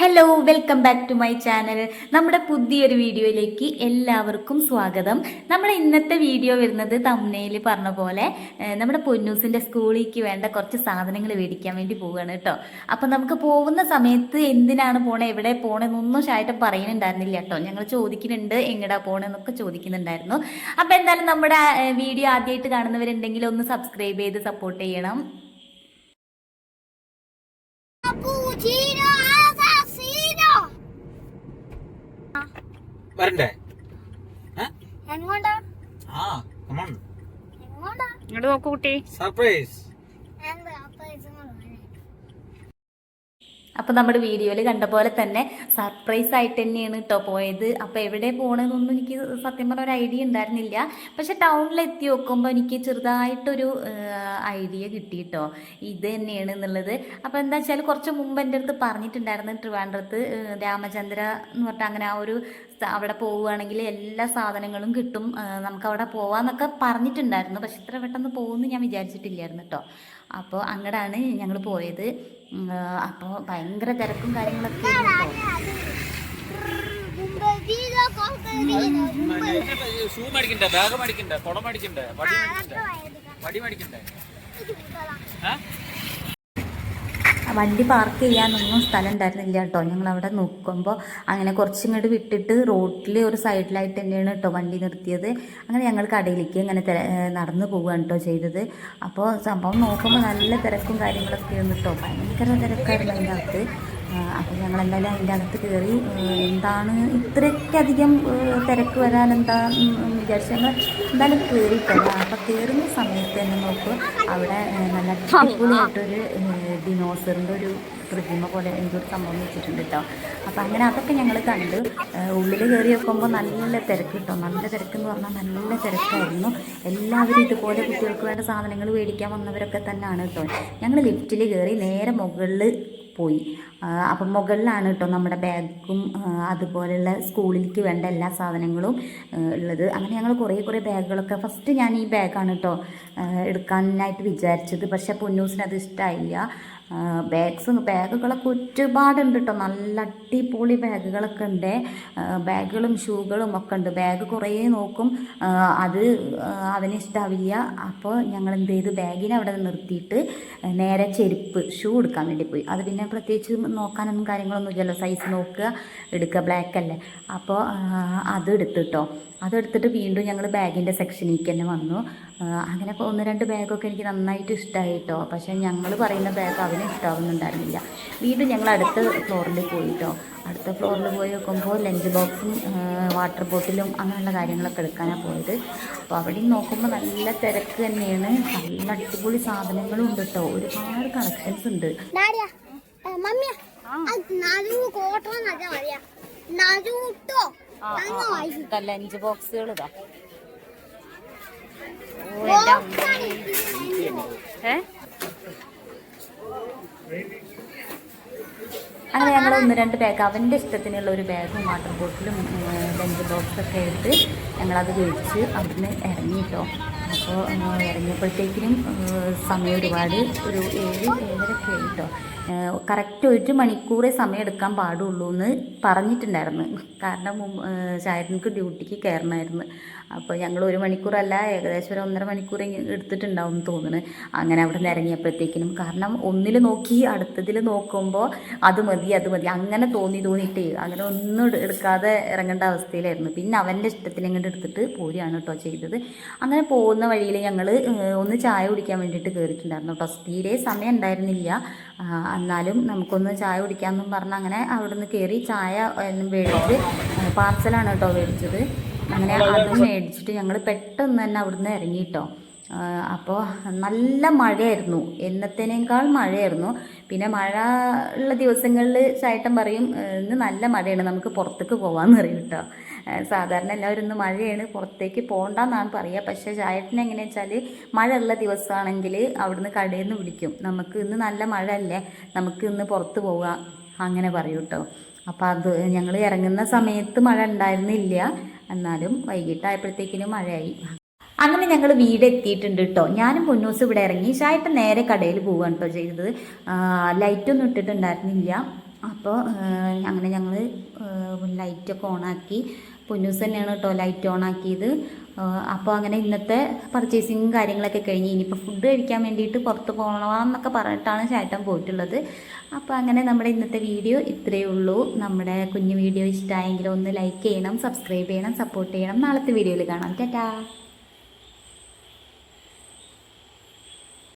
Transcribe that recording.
Hello welcome back to my channel നമ്മുടെ പുതിയൊരു വീഡിയോയിലേക്ക് എല്ലാവർക്കും സ്വാഗതം. നമ്മുടെ ഇന്നത്തെ വീഡിയോ വരുന്നത് തമ്മനയിൽ പറഞ്ഞ പോലെ നമ്മുടെ പൊന്നൂസിന്റെ സ്കൂളിലേക്ക് വേണ്ട കുറച്ച് സാധനങ്ങൾ മേടിക്കാൻ വേണ്ടി പോവുകയാണ് കേട്ടോ. അപ്പം നമുക്ക് പോകുന്ന സമയത്ത് എന്തിനാണ് പോണേ എവിടെ പോണെന്നൊന്നും ഷായിട്ട് പറയുന്നുണ്ടായിരുന്നില്ല കേട്ടോ. ഞങ്ങൾ ചോദിക്കുന്നുണ്ട് എങ്ങടാ പോണെന്നൊക്കെ ചോദിക്കുന്നുണ്ടായിരുന്നു. അപ്പം എന്തായാലും നമ്മുടെ വീഡിയോ ആദ്യമായിട്ട് കാണുന്നവരുണ്ടെങ്കിൽ ഒന്ന് സബ്സ്ക്രൈബ് ചെയ്ത് സപ്പോർട്ട് ചെയ്യണം. വരണ്ടേ? ആ കമോൺ നോക്കൂ കുട്ടി. സർപ്രൈസ് എന്താ അപ്പൊ ഇതുകൊണ്ട് വരാൻ? അപ്പോൾ നമ്മുടെ വീഡിയോയിൽ കണ്ട പോലെ തന്നെ സർപ്രൈസ് ആയിട്ട് തന്നെയാണ് കേട്ടോ പോയത്. അപ്പോൾ എവിടെ പോകണമെന്നൊന്നും എനിക്ക് സത്യം പറഞ്ഞ ഒരു ഐഡിയ ഉണ്ടായിരുന്നില്ല. പക്ഷെ ടൗണിൽ എത്തി നോക്കുമ്പോൾ എനിക്ക് ചെറുതായിട്ടൊരു ഐഡിയ കിട്ടി കേട്ടോ ഇത് തന്നെയാണ് എന്നുള്ളത്. അപ്പോൾ എന്താ വെച്ചാൽ കുറച്ച് മുമ്പ് എന്റെ അടുത്ത് പറഞ്ഞിട്ടുണ്ടായിരുന്നു ട്രിവാൻഡ്രത്ത് രാമചന്ദ്ര എന്ന് പറഞ്ഞാൽ അങ്ങനെ ആ ഒരു അവിടെ പോവുകയാണെങ്കിൽ എല്ലാ സാധനങ്ങളും കിട്ടും. നമുക്ക് അവിടെ പോവാന്നൊക്കെ പറഞ്ഞിട്ടുണ്ടായിരുന്നു. പക്ഷെ ഇത്ര പെട്ടെന്ന് പോകുമെന്ന് ഞാൻ വിചാരിച്ചിട്ടില്ലായിരുന്നു കേട്ടോ അപ്പോൾ അങ്ങടാണ് ഞങ്ങൾ പോയത് അപ്പോൾ ഭയങ്കര തിരക്കും കാര്യങ്ങളൊക്കെ. ഷൂ മേടിക്കണ്ടേ ബാഗ് മേടിക്കണ്ടേ കുട മേടിക്കണ്ടേ വടി മേടിക്കണ്ടേ. വടി മേടിക്കണ്ടേ ഇത് കൊടുത്തോളാം. ഏ? ആ വണ്ടി പാർക്ക് ചെയ്യാനൊന്നും സ്ഥലം ഉണ്ടായിരുന്നില്ല കേട്ടോ. ഞങ്ങൾ അവിടെ നോക്കുമ്പോൾ അങ്ങനെ കുറച്ചിങ്ങോട്ട് വിട്ടിട്ട് റോഡിൽ ഒരു സൈഡിലായിട്ട് തന്നെയാണ് കേട്ടോ വണ്ടി നിർത്തിയത്. അങ്ങനെ ഞങ്ങൾ കടയിലേക്ക് ഇങ്ങനെ നടന്നു പോവുകയാണ് കേട്ടോ ചെയ്തത്. അപ്പോൾ സംഭവം നോക്കുമ്പോൾ നല്ല തിരക്കും കാര്യങ്ങളൊക്കെ ആയിരുന്നു കേട്ടോ. ഭയങ്കര തിരക്കായിരുന്നു അതിന്റെ അകത്ത് അപ്പോൾ ഞങ്ങൾ എന്തായാലും അതിന്റെ അകത്ത് കയറി എന്താണ് ഇത്രയ്ക്കധികം തിരക്ക് വരാൻ എന്താ വിചാരിച്ചു ഞങ്ങൾ എന്തായാലും കയറിയിട്ടില്ല അപ്പോൾ കയറുന്ന സമയത്ത് തന്നെ നോക്ക് അവിടെ നല്ല അടിപൊളിയായിട്ടൊരു ഡിനോസറിന്റെ ഒരു പ്രതിമ പോലെ എന്തൊരു സംഭവം വെച്ചിട്ടുണ്ട് കേട്ടോ അപ്പോൾ അങ്ങനെ അതൊക്കെ ഞങ്ങൾ കണ്ട്. ഉള്ളിൽ കയറി വെക്കുമ്പോൾ നല്ല തിരക്ക് കേട്ടോ നല്ല തിരക്ക് എന്ന് പറഞ്ഞാൽ നല്ല തിരക്കായിരുന്നു. എല്ലാവരും ഇതുപോലെ കുട്ടികൾക്ക് വേണ്ട സാധനങ്ങൾ മേടിക്കാൻ വന്നവരൊക്കെ തന്നെയാണ് കേട്ടോ ഞങ്ങൾ ലിഫ്റ്റിൽ കയറി നേരെ മുകളിൽ പോയി. അപ്പം മുകളിലാണ് കേട്ടോ നമ്മുടെ ബാഗും അതുപോലെയുള്ള സ്കൂളിലേക്ക് വേണ്ട എല്ലാ സാധനങ്ങളും ഉള്ളത്. അങ്ങനെ ഞങ്ങൾ കുറേ കുറേ ബാഗുകളൊക്കെ ഫസ്റ്റ് ഞാൻ ഈ ബാഗാണ് കേട്ടോ എടുക്കാനായിട്ട് വിചാരിച്ചത്. പക്ഷേ പൊന്നൂസിന് അത് ഇഷ്ടമായില്ല ബാഗ്സും ബാഗുകളൊക്കെ ഒരുപാടുണ്ട് കേട്ടോ നല്ല അടിപൊളി ബാഗുകളൊക്കെ ഉണ്ട്. ബാഗുകളും ഷൂകളും ഒക്കെ ഉണ്ട്. ബാഗ് കുറേ നോക്കും. അത് അവന് ഇഷ്ടാവില്ല അപ്പോൾ ഞങ്ങൾ എന്ത് ചെയ്തു ബാഗിനെ അവിടെ നിർത്തിയിട്ട് നേരെ ചെരുപ്പ് ഷൂ എടുക്കാൻ വേണ്ടി പോയി. അത് പിന്നെ പ്രത്യേകിച്ച് നോക്കാനൊന്നും കാര്യങ്ങളൊന്നും ഇല്ലല്ലോ. സൈസ് നോക്കുക എടുക്കുക ബ്ലാക്ക് അല്ലേ? അപ്പോൾ അത് എടുത്തിട്ടോ അതെടുത്തിട്ട് വീണ്ടും ഞങ്ങൾ ബാഗിന്റെ സെക്ഷനിലേക്ക് തന്നെ വന്നു. അങ്ങനെ ഒന്ന് രണ്ട് ബാഗൊക്കെ എനിക്ക് നന്നായിട്ട് ഇഷ്ടമായി കേട്ടോ പക്ഷേ ഞങ്ങൾ പറയുന്ന ബാഗ് അവന് ഇഷ്ടമാവുന്നുണ്ടായിരുന്നില്ല വീണ്ടും ഞങ്ങൾ അടുത്ത ഫ്ലോറിൽ പോയിട്ടോ അടുത്ത ഫ്ലോറിൽ പോയി നോക്കുമ്പോൾ ലഞ്ച് ബോക്സും വാട്ടർ ബോട്ടിലും അങ്ങനെയുള്ള കാര്യങ്ങളൊക്കെ എടുക്കാനാണ് പോയത്. അപ്പോൾ അവിടെയും നോക്കുമ്പോൾ നല്ല തിരക്ക് തന്നെയാണ്. നല്ല അടിപൊളി സാധനങ്ങളും ഉണ്ട് കേട്ടോ ഒരുപാട് കളക്ഷൻസ് ഉണ്ട്. ലഞ്ച് ബോക്സുകൾ ഇത്. അങ്ങനെ ഞങ്ങൾ ഒന്ന് രണ്ട് ബാഗ് അവന്റെ ഇഷ്ടത്തിനുള്ള ഒരു ബാഗും വാട്ടർ ബോട്ടിലും ലഞ്ച് ബോക്സൊക്കെ എടുത്ത് ഞങ്ങളത് കഴിച്ച് അവിടുന്ന് ഇറങ്ങിട്ടോ. അപ്പോൾ ഇറങ്ങിയപ്പോഴത്തേക്കിനും സമയം ഒരുപാട് ഒരു ഏഴ് ഏഴരൊക്കെ ആയി കേട്ടോ കറക്റ്റ് ഒരു മണിക്കൂറേ സമയം എടുക്കാൻ പാടുള്ളൂ എന്ന് പറഞ്ഞിട്ടുണ്ടായിരുന്നു. കാരണം ചായനക്ക് ഡ്യൂട്ടിക്ക് കയറണമായിരുന്നു അപ്പോൾ ഞങ്ങൾ ഒരു മണിക്കൂറല്ല ഏകദേശം ഒരു ഒന്നര മണിക്കൂർ എടുത്തിട്ടുണ്ടാവും എന്ന് തോന്നുന്നു അങ്ങനെ അവിടെ നിന്ന് ഇറങ്ങിയപ്പോഴത്തേക്കിനും കാരണം ഒന്നിൽ നോക്കി അടുത്തതിൽ നോക്കുമ്പോൾ അത് മതി അത് മതി അങ്ങനെ തോന്നി തോന്നിയിട്ട് അങ്ങനെ ഒന്നും എടുക്കാതെ ഇറങ്ങേണ്ട അവസ്ഥയിലായിരുന്നു. പിന്നെ അവന്റെ ഇഷ്ടത്തിന് ഇങ്ങോട്ട് എടുത്തിട്ട് പോരുകയാണ് കേട്ടോ ചെയ്തത്. അങ്ങനെ പോകുന്ന വഴിയിൽ ഞങ്ങൾ ഒന്ന് ചായ കുടിക്കാൻ വേണ്ടിയിട്ട് കയറിയിട്ടുണ്ടായിരുന്നു കേട്ടോ. തീരെ സമയം ഉണ്ടായിരുന്നില്ല. എന്നാലും നമുക്കൊന്ന് ചായ കുടിക്കാമെന്നും പറഞ്ഞ് അങ്ങനെ അവിടെ നിന്ന് കയറി ചായ മേടിച്ച് പാർസലാണ് കേട്ടോ മേടിച്ചത്. അങ്ങനെ അത് മേടിച്ചിട്ട് ഞങ്ങൾ പെട്ടെന്ന് തന്നെ അവിടുന്ന് ഇറങ്ങിയിട്ടോ അപ്പോൾ നല്ല മഴയായിരുന്നു. എന്നത്തേനേക്കാൾ മഴയായിരുന്നു. പിന്നെ മഴ ഉള്ള ദിവസങ്ങളിൽ ചായട്ടം പറയും ഇന്ന് നല്ല മഴയാണ് നമുക്ക് പുറത്തേക്ക് പോകാമെന്ന് പറയും കേട്ടോ സാധാരണ എല്ലാവരും ഇന്ന് മഴയാണ് പുറത്തേക്ക് പോകണ്ടെന്നാണ് പറയുക പക്ഷേ ചായട്ടൻ എങ്ങനെയാ വെച്ചാൽ മഴ ഉള്ള ദിവസമാണെങ്കിൽ അവിടുന്ന് കടയിൽ നിന്ന് വിളിക്കും. നമുക്ക് ഇന്ന് നല്ല മഴ അല്ലേ? നമുക്ക് ഇന്ന് പുറത്ത് പോകാം അങ്ങനെ പറയും കേട്ടോ അപ്പോൾ അത് ഞങ്ങൾ ഇറങ്ങുന്ന സമയത്ത് മഴ ഉണ്ടായിരുന്നില്ല. എന്നാലും വൈകിട്ടായപ്പോഴത്തേക്കിനും മഴയായി. അങ്ങനെ ഞങ്ങൾ വീട് എത്തിയിട്ടുണ്ട് കേട്ടോ ഞാനും പൊന്നൂസ് ഇവിടെ ഇറങ്ങി. ചായട്ട് നേരെ കടയിൽ പോവുകയാണ് കേട്ടോ ചെയ്തത്. ലൈറ്റൊന്നും ഇട്ടിട്ടുണ്ടായിരുന്നില്ല. അപ്പോൾ അങ്ങനെ ഞങ്ങൾ ലൈറ്റൊക്കെ ഓണാക്കി. പൊന്നൂസ് തന്നെയാണ് കേട്ടോ ലൈറ്റ് ഓൺ ആക്കിയത് അപ്പോൾ അങ്ങനെ ഇന്നത്തെ പർച്ചേസിങ്ങും കാര്യങ്ങളൊക്കെ കഴിഞ്ഞ് ഇനിയിപ്പോൾ ഫുഡ് കഴിക്കാൻ വേണ്ടിയിട്ട് പുറത്ത് പോകണമെന്നൊക്കെ പറഞ്ഞിട്ടാണ് ചേട്ടൻ പോയിട്ടുള്ളത്. അപ്പോൾ അങ്ങനെ നമ്മുടെ ഇന്നത്തെ വീഡിയോ ഇത്രയേ ഉള്ളൂ. നമ്മുടെ കുഞ്ഞു വീഡിയോ ഇഷ്ടമായെങ്കിൽ ഒന്ന് ലൈക്ക് ചെയ്യണം സബ്സ്ക്രൈബ് ചെയ്യണം സപ്പോർട്ട് ചെയ്യണം. നാളത്തെ വീഡിയോയിൽ കാണാം. ടാറ്റാ.